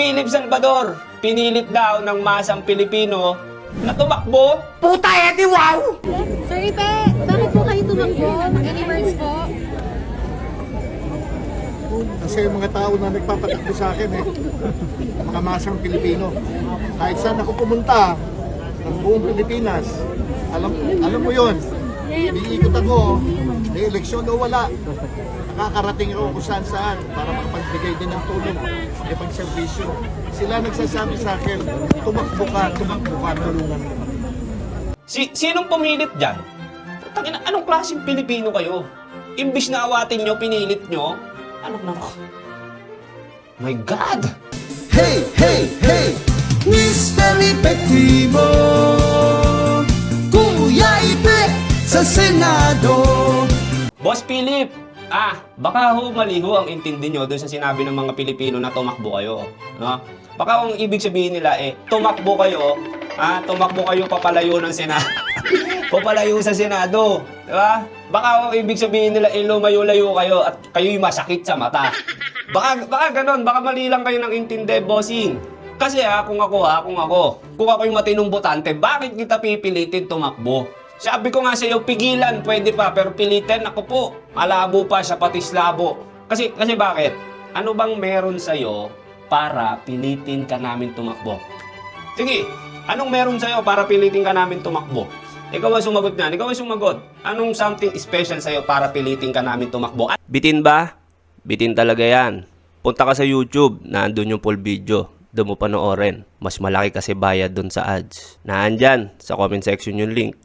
Philip Salvador, pinilit daw ng masang Pilipino na tumakbo. Puta, Eddie, wow! Sir Ipe, bakit po kayo tumakbo? Any words po? Kasi yung mga tao na nagpapatakbo sa akin eh, mga masang Pilipino. Kahit saan ako pumunta, ng buong Pilipinas, alam, alam mo yon Iikot ako, may eleksyon o wala. Nakakarating ako kung saan saan para makapagbigay din ng tulong, makipagservisyo. Sila nagsasabi sa akin, tumakbo ka, tumakbo ka, tulungan mo. Si sinong pumilit diyan? Tangina, anong klaseng Pilipino kayo? Imbis na awatin nyo, pinilit nyo. Anong nako? My God! Hey, hey, hey! Mr. Epektibo sa Senado Boss Philip, ah, baka ho mali ho ang intindi nyo doon sa sinabi ng mga Pilipino na tumakbo kayo. No? Baka ang ibig sabihin nila eh, tumakbo kayo, ah, tumakbo kayo papalayo ng Senado. papalayo sa Senado. Di ba? Baka ang ibig sabihin nila eh, lumayo-layo kayo at kayo'y masakit sa mata. Baka, baka ganon, baka mali lang kayo ng intindi, bossing. Kasi ha, kung ako ha, kung ako, kung ako yung matinong botante, bakit kita pipilitin tumakbo? Sabi ko nga sa iyo, pigilan, pwede pa, pero pilitin, ako po, malabo pa sa patis labo. Kasi, kasi bakit? Ano bang meron sa iyo para pilitin ka namin tumakbo? Sige, anong meron sa iyo para pilitin ka namin tumakbo? Ikaw ang sumagot niyan, ikaw ang sumagot. Anong something special sa iyo para pilitin ka namin tumakbo? Bitin ba? Bitin talaga yan. Punta ka sa YouTube, nandun yung full video. Doon mo panoorin. Mas malaki kasi bayad doon sa ads. Naandyan, sa comment section yung link.